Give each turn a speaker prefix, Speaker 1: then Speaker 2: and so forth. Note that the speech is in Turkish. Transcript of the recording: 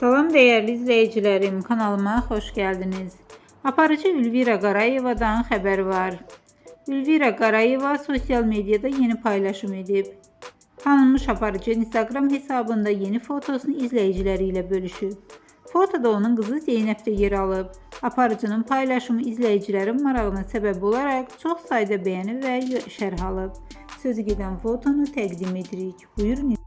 Speaker 1: Salam değerli izleyicilerim, kanalıma hoş geldiniz. Aparıcı Ülvira Qarayeva'dan haber var. Ülvira Qarayeva sosyal medyada yeni paylaşım edib. Tanınmış aparıcı Instagram hesabında yeni fotosunu izleyicileriyle bölüşüb. Fotoda onun kızı Zeynep de yer alıb. Aparıcının paylaşımı izleyicilerin marağına sebep olarak çok sayıda beğeni ve şerh alıb. Sözü gedən fotonu təqdim edirik. Buyurun